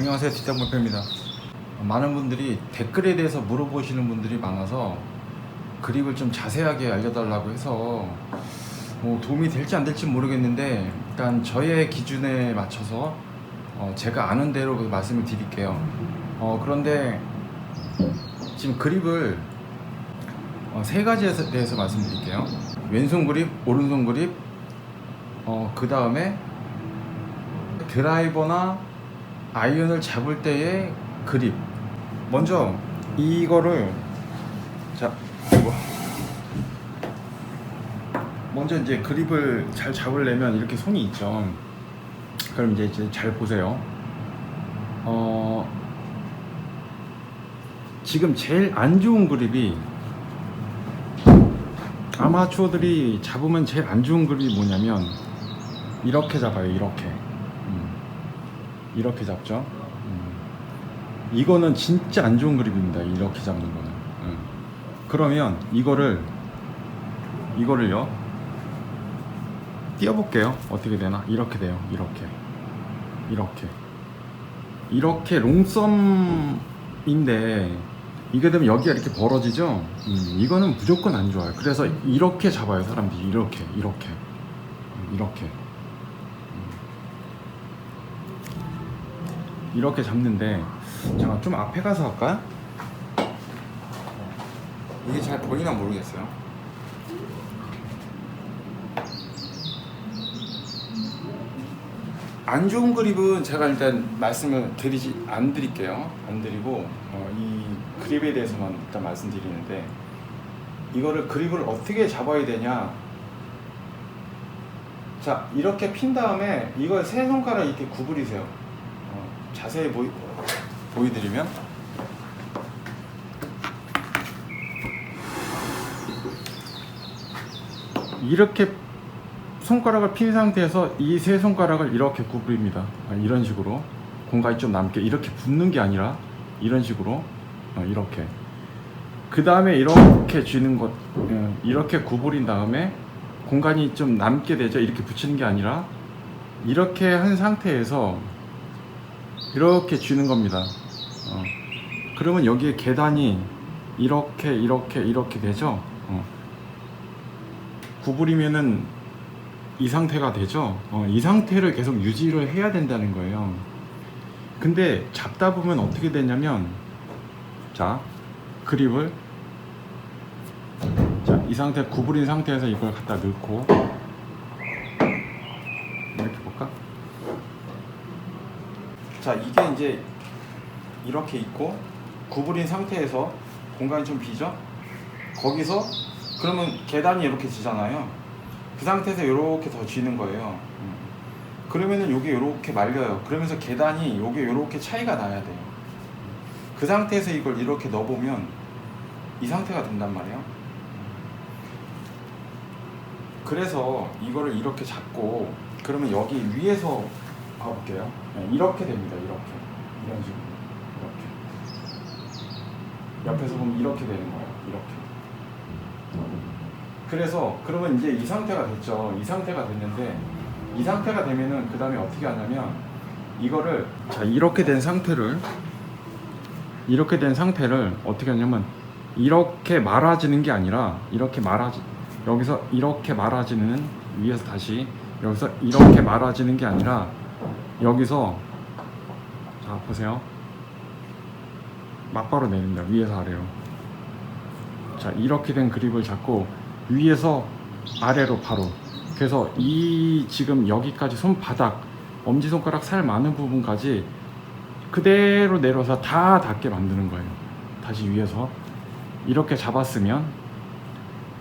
안녕하세요. 뒷장몰표입니다. 많은 분들이 댓글에 대해서 물어보시는 분들이 많아서 그립을 좀 자세하게 알려달라고 해서 뭐 도움이 될지 안 될지 모르겠는데 일단 저의 기준에 맞춰서 어, 제가 아는 대로 그 말씀을 드릴게요. 어, 그런데 지금 그립을 어, 세 가지에 대해서 말씀드릴게요. 왼손 그립, 오른손 그립 어, 그 다음에 드라이버나 아이언을 잡을 때의 그립. 먼저 이거를 자 이거 먼저 이제 그립을 잘 잡으려면 이렇게 손이 있죠. 그럼 이제, 이제 잘 보세요. 어 지금 제일 안 좋은 그립이 아마추어들이 잡으면 제일 안 좋은 그립이 뭐냐면 이렇게 잡아요. 이렇게. 음. 이렇게 잡죠. 음. 이거는 진짜 안 좋은 그립입니다. 이렇게 잡는 거는. 음. 그러면 이거를 이거를요. 띄워볼게요. 어떻게 되나? 이렇게 돼요. 이렇게. 이렇게. 이렇게 롱썸인데 이게 되면 여기가 이렇게 벌어지죠. 음, 이거는 무조건 안 좋아요. 그래서 이렇게 잡아요. 사람들이 이렇게, 이렇게, 음, 이렇게. 이렇게 잡는데 잠깐 좀 앞에 가서 할까? 이게 잘 보이나 모르겠어요. 안 좋은 그립은 제가 일단 말씀을 드리지 안 드릴게요. 안 드리고 어, 이 그립에 대해서만 일단 말씀드리는데 이거를 그립을 어떻게 잡아야 되냐? 자 이렇게 핀 다음에 이걸 세 손가락 이렇게 구부리세요. 어, 자세히 보이, 보여드리면 이렇게 손가락을 핀 상태에서 이 세 손가락을 이렇게 구부립니다. 아, 이런 식으로 공간이 좀 남게 이렇게 붙는 게 아니라 이런 식으로 어, 이렇게 그 다음에 이렇게 쥐는 것 어, 이렇게 구부린 다음에 공간이 좀 남게 되죠. 이렇게 붙이는 게 아니라 이렇게 한 상태에서 이렇게 쥐는 겁니다. 어. 그러면 여기에 계단이 이렇게 이렇게 이렇게 되죠. 어. 구부리면은 이 상태가 되죠. 어, 이 상태를 계속 유지를 해야 된다는 거예요. 근데 잡다 보면 어떻게 되냐면 자 그립을 자 이 상태 구부린 상태에서 이걸 갖다 넣고 이렇게 볼까? 자 이게 이제 이렇게 있고 구부린 상태에서 공간이 좀 비죠? 거기서 그러면 계단이 이렇게 지잖아요. 그 상태에서 이렇게 더 쥐는 거예요. 음. 그러면은 요게 이렇게 말려요. 그러면서 계단이 요게 이렇게 차이가 나야 돼요. 그 상태에서 이걸 이렇게 넣어보면 이 상태가 된단 말이에요. 그래서 이거를 이렇게 잡고 그러면 여기 위에서 봐볼게요. 네, 이렇게 됩니다. 이렇게 이런 식으로 이렇게 옆에서 보면 이렇게 되는 거예요. 이렇게. 그래서 그러면 이제 이 상태가 됐죠. 이 상태가 됐는데 이 상태가 되면은 그 다음에 어떻게 하냐면 이거를 자 이렇게 된 상태를 이렇게 된 상태를 어떻게 하냐면 이렇게 말아지는 게 아니라 이렇게 말아지 여기서 이렇게 말아지는 위에서 다시 여기서 이렇게 말아지는 게 아니라 여기서 자 보세요. 막바로 내립니다. 위에서 아래로. 자 이렇게 된 그립을 잡고 위에서 아래로 바로. 그래서 이 지금 여기까지 손바닥 엄지손가락 살 많은 부분까지 그대로 내려서 다 닿게 만드는 거예요. 다시 위에서. 이렇게 잡았으면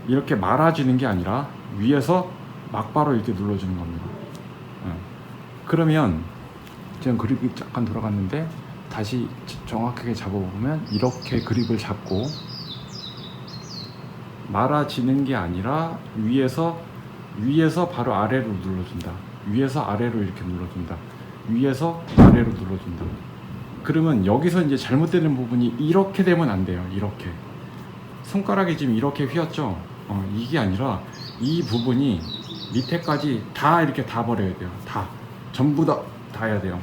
이렇게 말아지는 게 아니라 위에서 막바로 이렇게 눌러주는 겁니다. 어. 그러면 지금 그립이 잠깐 돌아갔는데 다시 정확하게 잡아보면 이렇게 그립을 잡고 말아지는 게 아니라 위에서 위에서 바로 아래로 눌러준다. 위에서 아래로 이렇게 눌러준다. 위에서 아래로 눌러준다. 그러면 여기서 이제 잘못되는 부분이 이렇게 되면 안 돼요. 이렇게 손가락이 지금 이렇게 휘었죠. 어, 이게 아니라 이 부분이 밑에까지 다 이렇게 다 버려야 돼요. 다 전부 다 닿아야 돼요.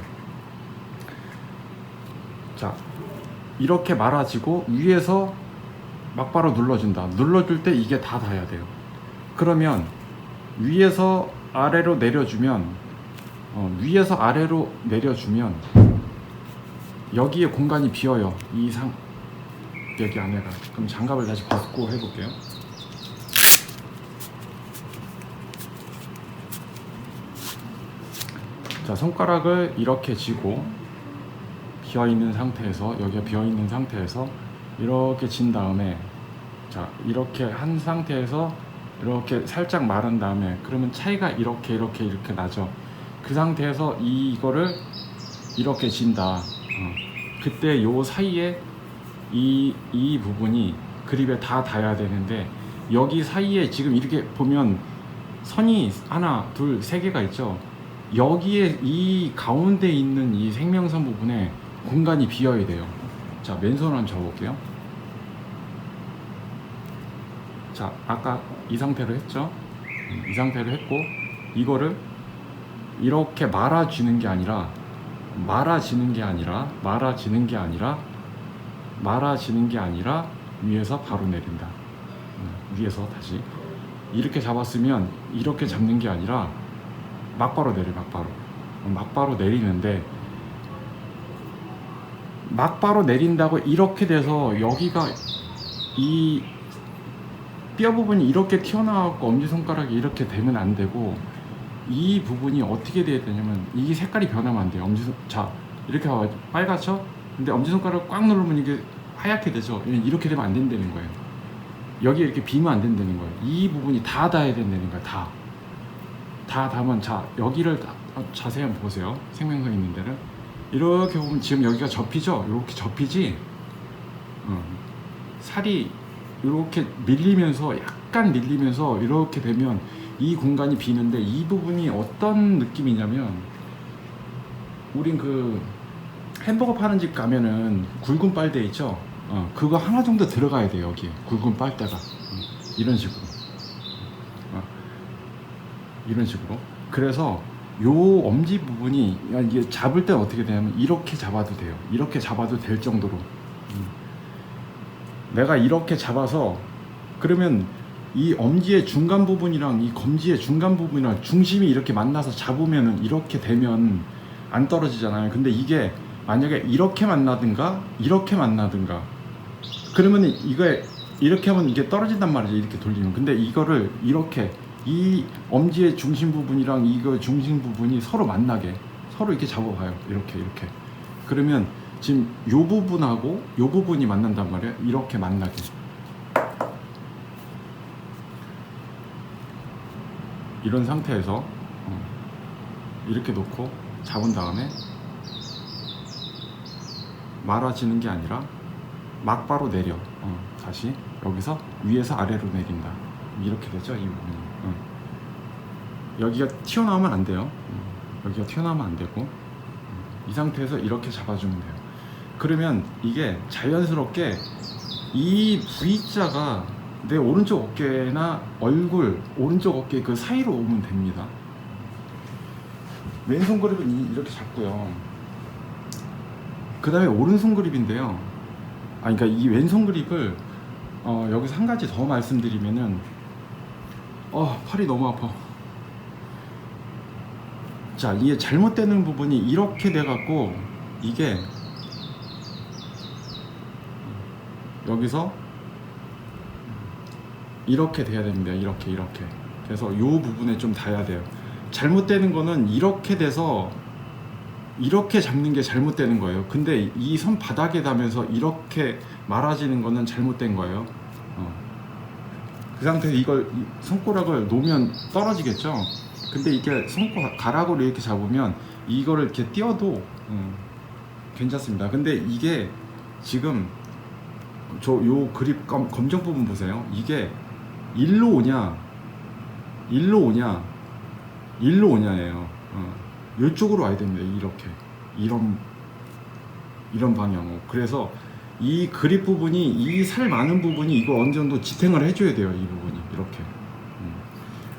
자 이렇게 말아지고 위에서 막바로 눌러준다. 눌러줄 때 이게 다 닿아야 돼요. 그러면 위에서 아래로 내려주면 어, 위에서 아래로 내려주면 여기에 공간이 비어요. 이상 여기 안에가. 그럼 장갑을 다시 벗고 해볼게요. 자 손가락을 이렇게 쥐고 비어 있는 상태에서 여기가 비어 있는 상태에서 이렇게 진 다음에 자 이렇게 한 상태에서 이렇게 살짝 마른 다음에 그러면 차이가 이렇게 이렇게 이렇게 나죠. 그 상태에서 이- 이거를 이렇게 진다. 어. 그때 요 사이에 이, 이 부분이 그립에 다 닿아야 되는데 여기 사이에 지금 이렇게 보면 선이 하나, 둘, 세 개가 있죠. 여기에 이 가운데 있는 이 생명선 부분에 공간이 비어야 돼요. 자, 맨손 한번 접어볼게요. 자, 아까 이 상태로 했죠? 음, 이 상태로 했고, 이거를 이렇게 말아주는 게 아니라, 말아지는 게 아니라, 말아지는 게 아니라, 말아지는 게 아니라, 위에서 바로 내린다. 음, 위에서 다시. 이렇게 잡았으면, 이렇게 잡는 게 아니라, 막바로 내려, 막바로. 어, 막바로 내리는데, 막바로 내린다고 이렇게 돼서 여기가 이 뼈 부분이 이렇게 튀어나왔고 엄지손가락이 이렇게 되면 안 되고 이 부분이 어떻게 돼야 되냐면 이게 색깔이 변하면 안 돼요. 엄지손 자 이렇게 봐봐 빨갛죠? 근데 엄지손가락 꽉 누르면 이게 하얗게 되죠? 이렇게 되면 안 된다는 거예요. 여기 이렇게 비면 안 된다는 거예요. 이 부분이 다 닿아야 된다는 거예요 다 다 닿으면 자 여기를 다- 어, 자세히 한번 보세요. 생명선 있는 데를. 이렇게 보면 지금 여기가 접히죠? 이렇게 접히지? 어, 살이 이렇게 밀리면서 약간 밀리면서 이렇게 되면 이 공간이 비는데 이 부분이 어떤 느낌이냐면 우린 그 햄버거 파는 집 가면은 굵은 빨대 있죠? 어, 그거 하나 정도 들어가야 돼요 여기에. 굵은 빨대가. 어, 이런 식으로. 어, 이런 식으로 그래서 요 엄지 부분이 이게 잡을 때 어떻게 되냐면 이렇게 잡아도 돼요 이렇게 잡아도 될 정도로 음. 내가 이렇게 잡아서 그러면 이 엄지의 중간 부분이랑 이 검지의 중간 부분이랑 중심이 이렇게 만나서 잡으면은 이렇게 되면 안 떨어지잖아요. 근데 이게 만약에 이렇게 만나든가 이렇게 만나든가 그러면은 이거에 이렇게 하면 이게 떨어진단 말이죠. 이렇게 돌리면. 근데 이거를 이렇게 이 엄지의 중심 부분이랑 이거 중심 부분이 서로 만나게 서로 이렇게 잡아봐요. 이렇게 이렇게. 그러면 지금 요 부분하고 요 부분이 만난단 말이에요. 이렇게 만나게. 이런 상태에서 어, 이렇게 놓고 잡은 다음에 말아지는 게 아니라 막바로 내려. 어, 다시 여기서 위에서 아래로 내린다. 이렇게 되죠 이 부분이. 어. 여기가 튀어나오면 안 돼요. 어, 여기가 튀어나오면 안 되고 이 상태에서 이렇게 잡아주면 돼요. 그러면 이게 자연스럽게 이 V자가 내 오른쪽 어깨나 얼굴, 오른쪽 어깨 그 사이로 오면 됩니다. 왼손 그립은 이- 이렇게 잡고요. 그 다음에 오른손 그립인데요. 아, 그러니까 이 왼손 그립을 어, 여기서 한 가지 더 말씀드리면은 어, 팔이 너무 아파. 자, 이게 잘못되는 부분이 이렇게 돼갖고 이게 여기서 이렇게 돼야 됩니다. 이렇게 이렇게. 그래서 요 부분에 좀 닿아야 돼요. 잘못되는 거는 이렇게 돼서 이렇게 잡는 게 잘못되는 거예요. 근데 이 손 바닥에 닿으면서 이렇게 말아지는 거는 잘못된 거예요. 어. 그 상태에서 이걸 이 손가락을 놓으면 떨어지겠죠. 근데 이게 손가락으로 이렇게 잡으면 이거를 이렇게 띄어도 음, 괜찮습니다. 근데 이게 지금 저 요 그립 검, 검정 부분 보세요. 이게 일로 오냐, 일로 오냐, 일로 오냐예요. 어. 이쪽으로 와야 됩니다. 이렇게 이런 이런 방향으로. 그래서 이 그립 부분이 이 살 많은 부분이 이거 어느 정도 지탱을 해줘야 돼요. 이 부분이 이렇게. 음.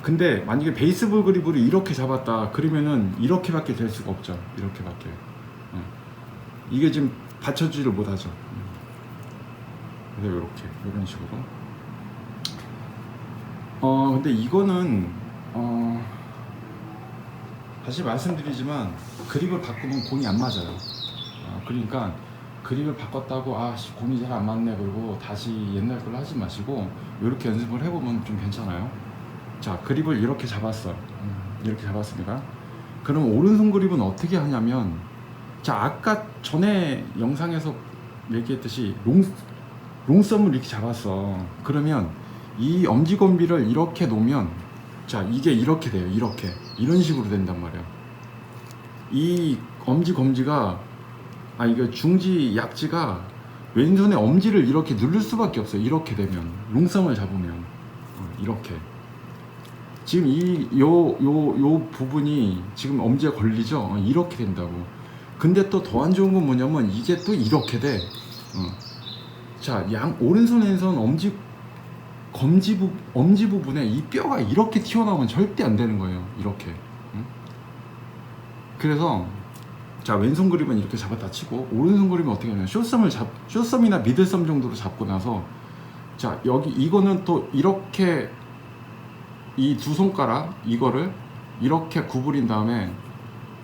근데 만약에 베이스볼 그립으로 이렇게 잡았다 그러면은 이렇게밖에 될 수가 없죠. 이렇게밖에. 어. 이게 지금 받쳐주지를 못하죠. 그래서 이렇게 이런 식으로. 어 근데 이거는 어 다시 말씀드리지만 그립을 바꾸면 공이 안 맞아요. 어, 그러니까 그립을 바꿨다고 아 씨, 공이 잘 안 맞네 그리고 다시 옛날 걸로 하지 마시고 이렇게 연습을 해보면 좀 괜찮아요. 자 그립을 이렇게 잡았어. 음, 이렇게 잡았습니다. 그럼 오른손 그립은 어떻게 하냐면 자 아까 전에 영상에서 얘기했듯이 롱 롱썸을 이렇게 잡았어. 그러면 이 엄지건비를 이렇게 놓으면 자 이게 이렇게 돼요. 이렇게 이런 식으로 된단 말이야. 이 엄지 검지가 아 이거 중지 약지가 왼손의 엄지를 이렇게 누를 수밖에 없어요. 이렇게 되면 롱썸을 잡으면 어, 이렇게 지금 이요요 요 부분이 지금 엄지에 걸리죠. 어, 이렇게 된다고. 근데 또 더 안 좋은 건 뭐냐면 이게 또 이렇게 돼. 어. 자, 양 오른손 왼손 엄지 검지 부 엄지 부분에 이 뼈가 이렇게 튀어나오면 절대 안 되는 거예요. 이렇게. 응? 그래서 자 왼손 그립은 이렇게 잡았다 치고 오른손 그립은 어떻게 하냐면 쇼썸을 잡 쇼썸이나 미들썸 정도로 잡고 나서 자 여기 이거는 또 이렇게 이 두 손가락 이거를 이렇게 구부린 다음에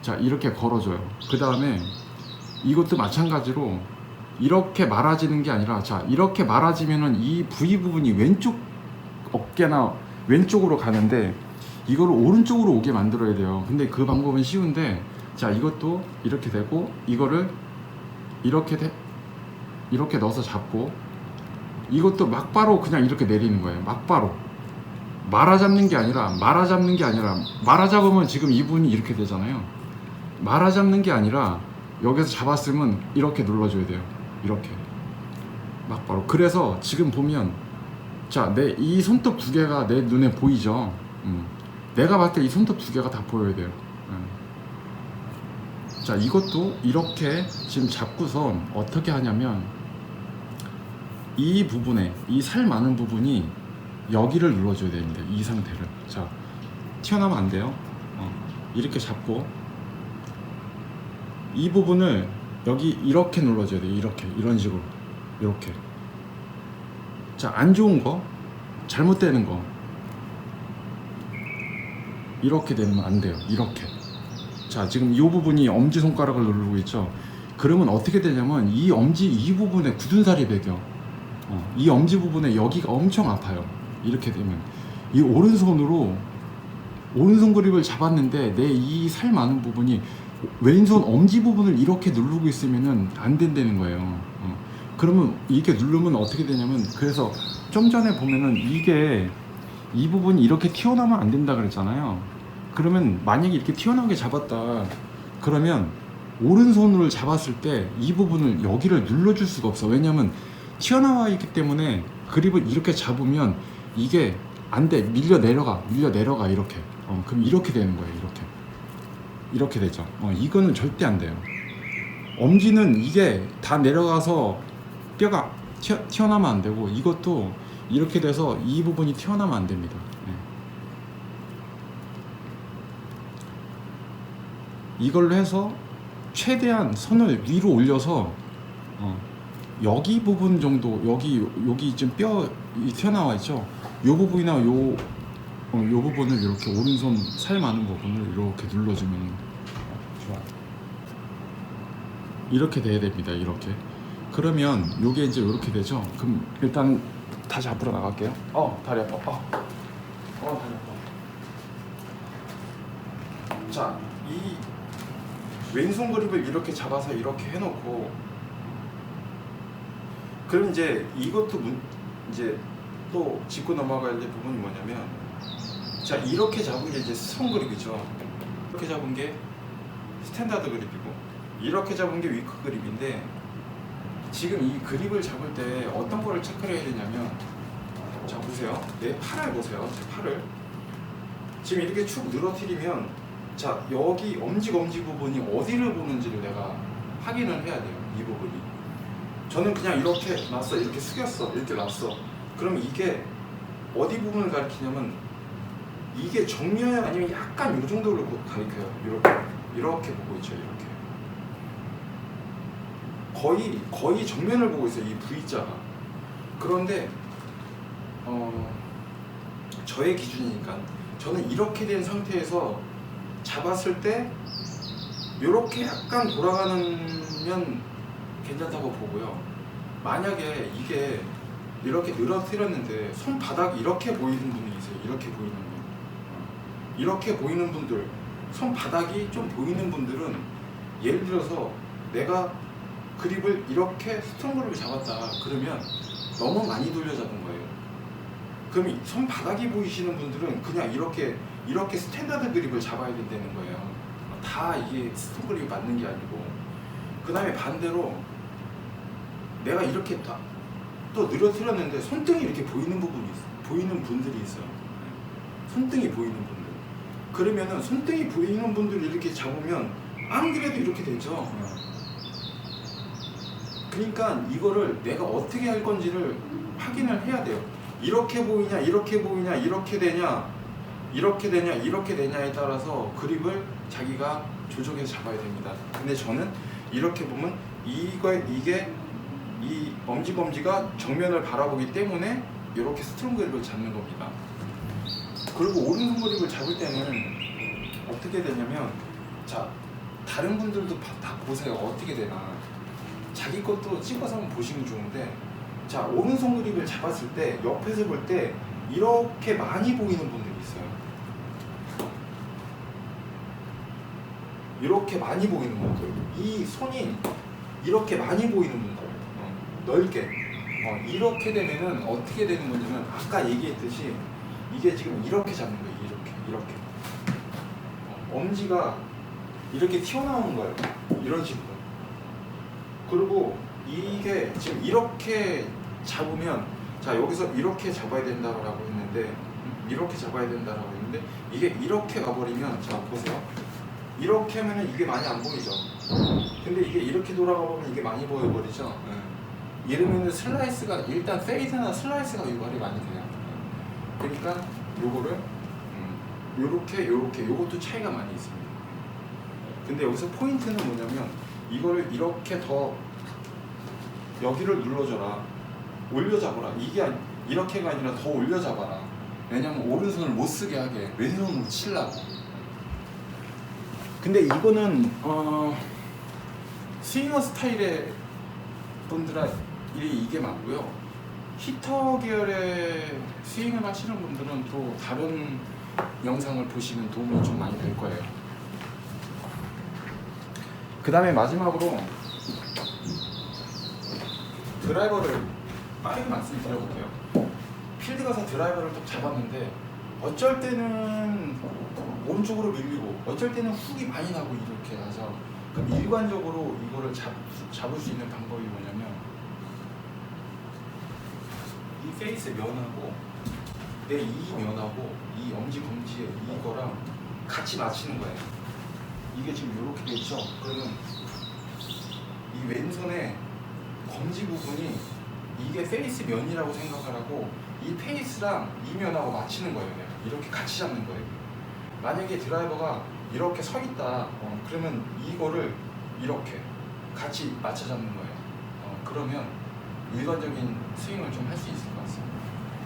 자 이렇게 걸어줘요. 그 다음에 이것도 마찬가지로 이렇게 말아지는 게 아니라 자 이렇게 말아지면은 이 부위 부분이 왼쪽 어깨나 왼쪽으로 가는데 이거를 오른쪽으로 오게 만들어야 돼요. 근데 그 방법은 쉬운데 자 이것도 이렇게 되고 이거를 이렇게 돼 이렇게 넣어서 잡고 이것도 막바로 그냥 이렇게 내리는 거예요. 막바로 말아 잡는 게 아니라 말아 잡는 게 아니라 말아 잡으면 지금 이 부분이 이렇게 되잖아요. 말아 잡는 게 아니라 여기서 잡았으면 이렇게 눌러줘야 돼요. 이렇게 막바로. 그래서 지금 보면 자 내 이 손톱 두 개가 내 눈에 보이죠. 음. 내가 봤을 때 이 손톱 두 개가 다 보여야 돼요. 음. 자 이것도 이렇게 지금 잡고선 어떻게 하냐면 이 부분에 이 살 많은 부분이 여기를 눌러줘야 됩니다. 이 상태를 자 튀어나오면 안 돼요. 어, 이렇게 잡고 이 부분을 여기 이렇게 눌러줘야 돼요. 이렇게 이런 식으로 이렇게 자 안 좋은 거 잘못되는 거 이렇게 되면 안 돼요. 이렇게 자 지금 이 부분이 엄지 손가락을 누르고 있죠. 그러면 어떻게 되냐면 이 엄지 이 부분에 굳은 살이 배겨. 어, 이 엄지 부분에 여기가 엄청 아파요. 이렇게 되면 이 오른손으로 오른손 그립을 잡았는데 내 이 살 많은 부분이 왼손 엄지 부분을 이렇게 누르고 있으면은 안 된다는 거예요. 어. 그러면 이렇게 누르면 어떻게 되냐면 그래서 좀 전에 보면은 이게 이 부분이 이렇게 튀어나오면 안 된다 그랬잖아요. 그러면 만약에 이렇게 튀어나오게 잡았다 그러면 오른손으로 잡았을 때 이 부분을 여기를 눌러줄 수가 없어. 왜냐면 튀어나와 있기 때문에 그립을 이렇게 잡으면 이게 안 돼. 밀려 내려가. 밀려 내려가. 이렇게. 어, 그럼 이렇게 되는 거예요. 이렇게. 이렇게 되죠. 어, 이거는 절대 안 돼요. 엄지는 이게 다 내려가서 뼈가 튀어, 튀어나면 안 되고 이것도 이렇게 돼서 이 부분이 튀어나면 안 됩니다. 네. 이걸로 해서 최대한 선을 위로 올려서 어, 여기 부분 정도 여기 여기 지금 뼈 튀어나와 있죠. 요 부분이나 요 어, 요 부분을 이렇게 오른손 살 많은 부분을 이렇게 눌러주면. 이렇게 돼야 됩니다. 이렇게. 그러면 요게 이제 이렇게 되죠. 그럼 일단 다시 앞으로 나갈게요. 어 다리 아파. 어, 어 다리 아파. 자, 이 왼손 그립을 이렇게 잡아서 이렇게 해놓고. 그럼 이제 이것도 문, 이제 또 짚고 넘어가야 될 부분이 뭐냐면 자 이렇게 잡은 게 이제 스톤 그립이죠. 이렇게 잡은 게 스탠다드 그립이고 이렇게 잡은 게 위크 그립인데 지금 이 그립을 잡을 때 어떤 거를 체크를 해야 되냐면 자 보세요. 내 팔을 보세요. 제 팔을. 지금 이렇게 축 늘어뜨리면 자 여기 엄지 검지 부분이 어디를 보는지를 내가 확인을 해야 돼요 이 부분이 저는 그냥 이렇게 놨어 이렇게 숙였어 이렇게 놨어 그럼 이게 어디 부분을 가리키냐면 이게 정면이 아니면 약간 이 정도를 가리켜요 이렇게 이렇게 보고 있죠 이렇게 거의 거의 정면을 보고 있어요. 이 V자가. 그런데 어 저의 기준이니까 저는 이렇게 된 상태에서 잡았을 때 이렇게 약간 돌아가면 괜찮다고 보고요. 만약에 이게 이렇게 늘어뜨렸는데 손바닥이 이렇게 보이는 분이 있어요. 이렇게 보이는 분. 어. 이렇게 보이는 분들, 손바닥이 좀 보이는 분들은 예를 들어서 내가 그립을 이렇게 스트롱 그립을 잡았다 그러면 너무 많이 돌려 잡은 거예요. 그럼 이 손바닥이 보이시는 분들은 그냥 이렇게 이렇게 스탠다드 그립을 잡아야 된다는 거예요. 다 이게 스톤 그립이 맞는 게 아니고 그 다음에 반대로 내가 이렇게 딱또 늘어뜨렸는데 손등이 이렇게 보이는 부분이 있어 보이는 분들이 있어요. 손등이 보이는 분들. 그러면은 손등이 보이는 분들을 이렇게 잡으면 안 그래도 이렇게 되죠. 그러니까 이거를 내가 어떻게 할 건지를 확인을 해야 돼요. 이렇게 보이냐, 이렇게 보이냐, 이렇게 되냐, 이렇게 되냐, 이렇게 되냐에 따라서 그립을 자기가 조정해서 잡아야 됩니다. 근데 저는 이렇게 보면 이거 이게 이 엄지 검지가 정면을 바라보기 때문에 이렇게 스트롱 그립을 잡는 겁니다. 그리고 오른손 그립을 잡을 때는 어떻게 되냐면 자 다른 분들도 바- 다 보세요 어떻게 되나 자기 것도 찍어서 한번 보시면 좋은데 자 오른손 그립을 잡았을 때 옆에서 볼 때 이렇게 많이 보이는 분들 이렇게 많이 보이는 분들 이 손이 이렇게 많이 보이는 분들 어, 넓게. 어, 이렇게 되면은 어떻게 되는 거냐면 아까 얘기했듯이 이게 지금 이렇게 잡는 거예요 이렇게 이렇게. 어, 엄지가 이렇게 튀어나오는 거예요 이런 식으로. 그리고 이게 지금 이렇게 잡으면 자 여기서 이렇게 잡아야 된다고 했는데 음, 이렇게 잡아야 된다고 했는데 이게 이렇게 가버리면 자 보세요 이렇게 하면은 이게 많이 안 보이죠. 근데 이게 이렇게 돌아가 보면 이게 많이 보여버리죠. 이러면은 슬라이스가 일단 페이드나 슬라이스가 유발이 많이 돼요. 그러니까 요거를 음, 요렇게 요렇게 요것도 차이가 많이 있습니다. 근데 여기서 포인트는 뭐냐면 이거를 이렇게 더 여기를 눌러줘라. 올려 잡아라. 이게 아니- 이렇게가 아니라 더 올려 잡아라. 왜냐면 오른손을 못 쓰게 하게. 왼손으로 치려고 근데 이거는 어 스윙어 스타일의 분들은 이게 맞고요 히터 계열의 스윙을 하시는 분들은 또 다른 영상을 보시면 도움이 좀 많이 될 거예요 그 다음에 마지막으로 드라이버를 빠르게 말씀드려볼게요. 필드 가서 드라이버를 딱 잡았는데 어쩔 때는 오른쪽으로 밀리고 어쩔 때는 훅이 많이 나고 이렇게 나서 그럼 일관적으로 이거를 잡, 잡을 수 있는 방법이 뭐냐면 이 페이스 면하고 내 이 면하고 이 엄지 검지의 이거랑 같이 맞추는 거예요. 이게 지금 이렇게 돼 있죠? 그러면 이 왼손에 검지 부분이 이게 페이스 면이라고 생각을 하고 이 페이스랑 이 면하고 맞추는 거예요. 이렇게 같이 잡는 거예요. 만약에 드라이버가 이렇게 서 있다. 어, 그러면 이거를 이렇게 같이 맞춰 잡는 거예요. 어, 그러면 일관적인 스윙을 좀 할 수 있을 것 같습니다.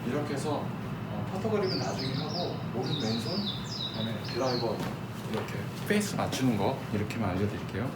이렇게 해서 어, 퍼터 그립은 나중에 하고 오른 왼손 그다음에 드라이버 이렇게 페이스 맞추는 거 이렇게만 알려드릴게요.